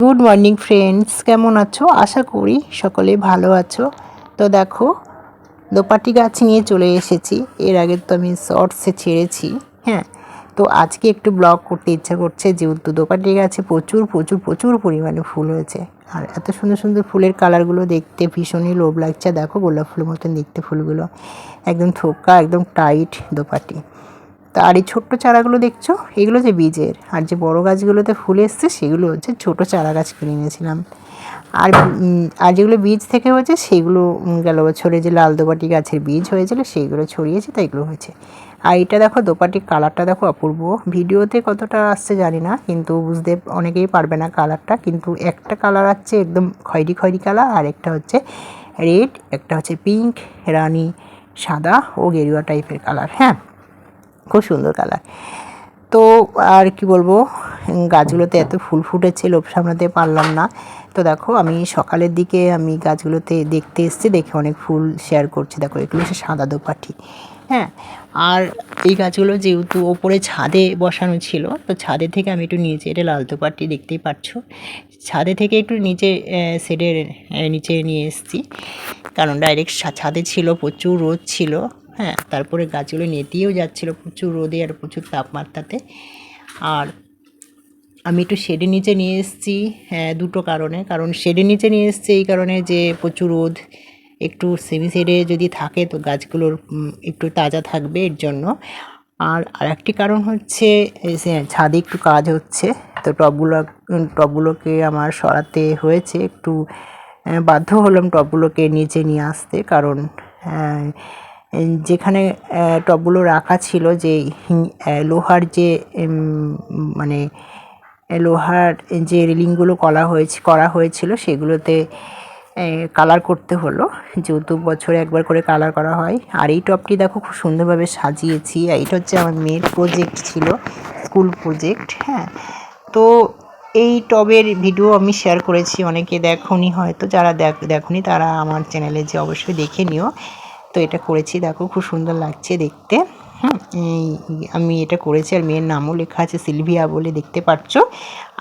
Good morning friends কেমন আছো? আশা করি সকলে ভালো আছো। তো দেখো, দোপাটি গাছ নিয়ে চলে এসেছি। এর আগে তো আমি শর্টসে ছেড়েছি হ্যাঁ? তো আজকে একটু ব্লগ করতে ইচ্ছা করছে, যেহেতু দোপাটি গাছে প্রচুর প্রচুর প্রচুর পরিমাণে ফুল হয়েছে। আর এত সুন্দর সুন্দর ফুলের কালারগুলো দেখতে ভীষণই লোভ লাগছে। দেখো, গোলাপ ফুলের মতন দেখতে ফুলগুলো। একদম থোকা, একদম টাইট দোপাটি। তা আর এই ছোট্ট চারাগুলো দেখছ? এগুলো যে বীজের। আর যে বড় গাছগুলোতে ফুল এসছে, সেগুলো হচ্ছে ছোট চারা গাছ কিনে এনেছিলাম। আর আর যেগুলো বীজ থেকে হয়েছে, সেগুলো গেল বছরে যে লাল দোপাটি গাছের বীজ হয়েছিল সেইগুলো ছড়িয়েছে, তাই এগুলো হয়েছে। আর এটা দেখো, দোপাটির কালারটা দেখো অপূর্ব। ভিডিওতে কতটা আসছে জানি না, কিন্তু বুঝতে অনেকেই পারবে না কালারটা। কিন্তু একটা কালার আছে একদম খয়েরি খয়েরি কালার, আর একটা হচ্ছে রেড, একটা হচ্ছে পিঙ্ক, রানি সাদা ও গেরুয়া টাইপের কালার। হ্যাঁ সুন্দর কালার। তো আর কি বলব, গাছগুলোতে এত ফুল ফুটেছে, লোভ সামলাতে পারলাম না। তো দেখো, আমি সকালের দিকে আমি গাছগুলোতে দেখতে এসেছি, দেখে অনেক ফুল শেয়ার করছি। দেখো, এগুলো হচ্ছে সাদা দোপাটি হ্যাঁ? আর এই গাছগুলো যেহেতু ওপরে ছাদে বসানো ছিল, তো ছাদে থেকে আমি একটু নিচে, এটা লাল দোপাটি দেখতেই পাচ্ছ। ছাদে থেকে একটু নিচে সেডের নিচে নিয়ে এসেছি। কারণ ডাইরেক্ট ছাদে ছিল, প্রচুর রোদ ছিল। হ্যাঁ তারপরে গাছগুলো নেতিয়েও যাচ্ছিল প্রচুর রোদে আর প্রচুর তাপমাত্রাতে। আর আমি একটু শেডের নিচে নিয়ে এসেছি হ্যাঁ দুটো কারণে। কারণ শেডের নিচে নিয়ে এসেছি এই কারণে যে প্রচুর রোদ, একটু সেমি শেডে যদি থাকে তো গাছগুলোর একটু তাজা থাকবে এর জন্য। আর আরেকটি কারণ হচ্ছে ছাদে একটু কাজ হচ্ছে, তো টবগুলো টবগুলোকে আমার সরাতে হয়েছে, একটু বাধ্য হলাম টবগুলোকে নিচে নিয়ে আসতে। কারণ এই যেখানে টবগুলো রাখা ছিল যে লোহার যে মানে লোহার যে রেলিংগুলো করা হয়েছে, করা হয়েছিল সেগুলোতে কালার করতে হলো। যেহেতু বছরে একবার করে কালার করা হয়। আর এই টপটি দেখো খুব সুন্দরভাবে সাজিয়েছি। এটা হচ্ছে আমার মেয়ের প্রজেক্ট ছিল স্কুল প্রজেক্ট হ্যাঁ। তো এই টবের ভিডিও আমি শেয়ার করেছি। অনেকে দেখনি হয়তো, যারা দেখ, দেখনি তারা আমার চ্যানেলে যে অবশ্যই দেখে নিও। তো এটা করেছি। দেখো, খুব সুন্দর লাগছে দেখতে। হুম আমি এটা করেছি আর মেয়ের নামও লেখা আছে সিলভিয়া বলে, দেখতে পাচ্ছ।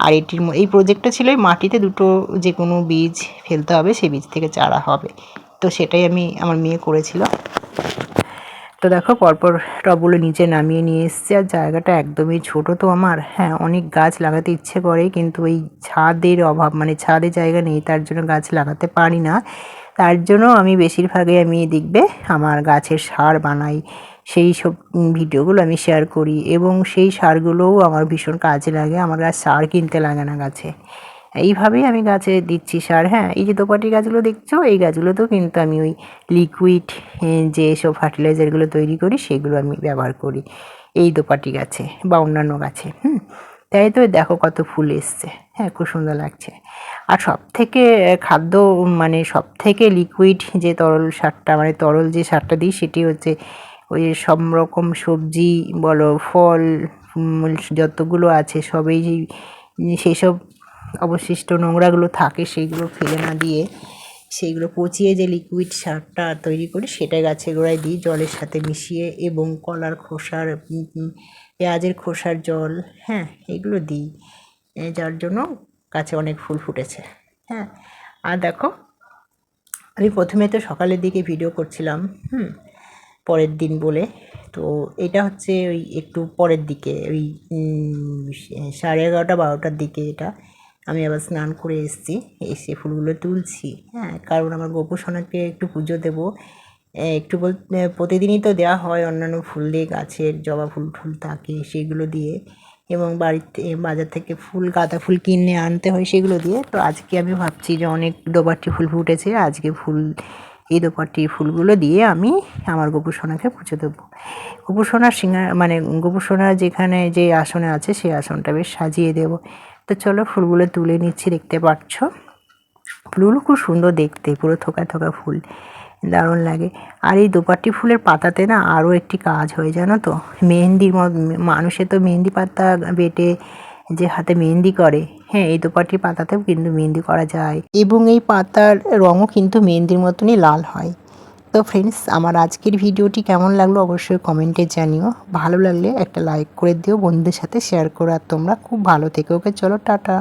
আর এটির এই প্রজেক্টটা ছিল মাটিতে দুটো যে কোনো বীজ ফেলতে হবে, সেই বীজ থেকে চারা হবে। তো সেটাই আমি আমার মেয়ে করেছিল। তো দেখো, পরপর টবগুলো নিচে নামিয়ে নিয়ে এসছে আর জায়গাটা একদমই ছোট তো আমার। হ্যাঁ অনেক গাছ লাগাতে ইচ্ছে করে, কিন্তু এই ছাদের অভাব মানে ছাদে জায়গা নেই, তার জন্য গাছ লাগাতে পারি না। তার জন্য আমি বেশিরভাগই আমি দেখবে আমার গাছের সার বানাই। সেই সব ভিডিওগুলো আমি শেয়ার করি এবং সেই সারগুলোও আমার ভীষণ কাজে লাগে। আমার গাছ সার কিনতে লাগে না গাছে। এইভাবেই আমি গাছে দিচ্ছি সার হ্যাঁ। এই যে দোপাটি গাছগুলো দেখছ, এই গাছগুলোতেও কিন্তু আমি ওই লিকুইড যে সব ফার্টিলাইজারগুলো তৈরি করি, সেগুলো আমি ব্যবহার করি এই দোপাটি গাছে বা অন্যান্য গাছে, হুম। তাই তো দেখো কত ফুল এসছে হ্যাঁ খুব সুন্দর লাগছে। আর সব থেকে খাদ্য মানে সব থেকে লিকুইড যে তরল সারটা মানে তরল যে সারটা দিই সেটি হচ্ছে ওই সব রকম সবজি, বলো ফল যতগুলো আছে সবই সেই সব অবশিষ্ট নোংরাগুলো থাকে সেইগুলো ফেলে না দিয়ে সেইগুলো পচিয়ে যে লিকুইড সারটা তৈরি করি সেটা গাছের গোড়ায় দিই, জলের সাথে মিশিয়ে এবং কলার খোসার পেঁয়াজের খোসার জল হ্যাঁ এগুলো দিই। যার জন্য গাছে অনেক ফুল ফুটেছে। হ্যাঁ আর দেখো, আমি প্রথমে তো সকালের দিকে ভিডিও করছিলাম, হুম, পরের দিন বলে। তো এটা হচ্ছে ওই একটু পরের দিকে, ওই সাড়ে এগারোটা, বারোটার দিকে এটা। আমি আবার স্নান করে এসেছি, এসে ফুলগুলো তুলছি। হ্যাঁ কারণ আমার গোপোষণাকে একটু পুজো দেবো। একটু বল প্রতিদিনই তো দেওয়া হয় অন্যান্য ফুল দিয়ে, গাছের জবা ফুল ফুল থাকে, সেগুলো দিয়ে। এবং বাড়িতে, বাজার থেকে ফুল, গাঁদা ফুল কিনে আনতে হয় সেগুলো দিয়ে। তো আজকে আমি ভাবছি যে অনেক দোপাটি ফুল ফুটেছে, আজকে ফুল, এই দোপাটি ফুলগুলো দিয়ে আমি আমার গোপুসোনাকে পুজো দেবো। গোপুসোনার সিঙ্গা মানে গোপুসোনার যেখানে যে আসনে আছে সেই আসনটা বেশ সাজিয়ে দেবো। তো চলো ফুলগুলো তুলে নিচ্ছি, দেখতে পাচ্ছ? ফুলগুলো খুব সুন্দর দেখতে, পুরো থোকা থোকা ফুল। দারুণ লাগে। আর এই দোপাটি ফুলের পাতাতে না আরও একটি কাজ হয়, জানো তো? মেহেন্দির মানুষে তো মেহেন্দি পাতা বেটে যে হাতে মেহেন্দি করে হ্যাঁ এই দোপাটির পাতাতেও কিন্তু মেহেন্দি করা যায়। এবং এই পাতার রঙও কিন্তু মেহেন্দির মতনই লাল হয়। তো ফ্রেন্ডস আমার আজকের ভিডিওটি কেমন লাগল অবশ্যই কমেন্টে জানিও। ভালো লাগলে একটা লাইক করে দিও, বন্ধুদের সাথে শেয়ার করো, আর তোমরা খুব ভালো থেকো। ওকে, চলো, টাটা।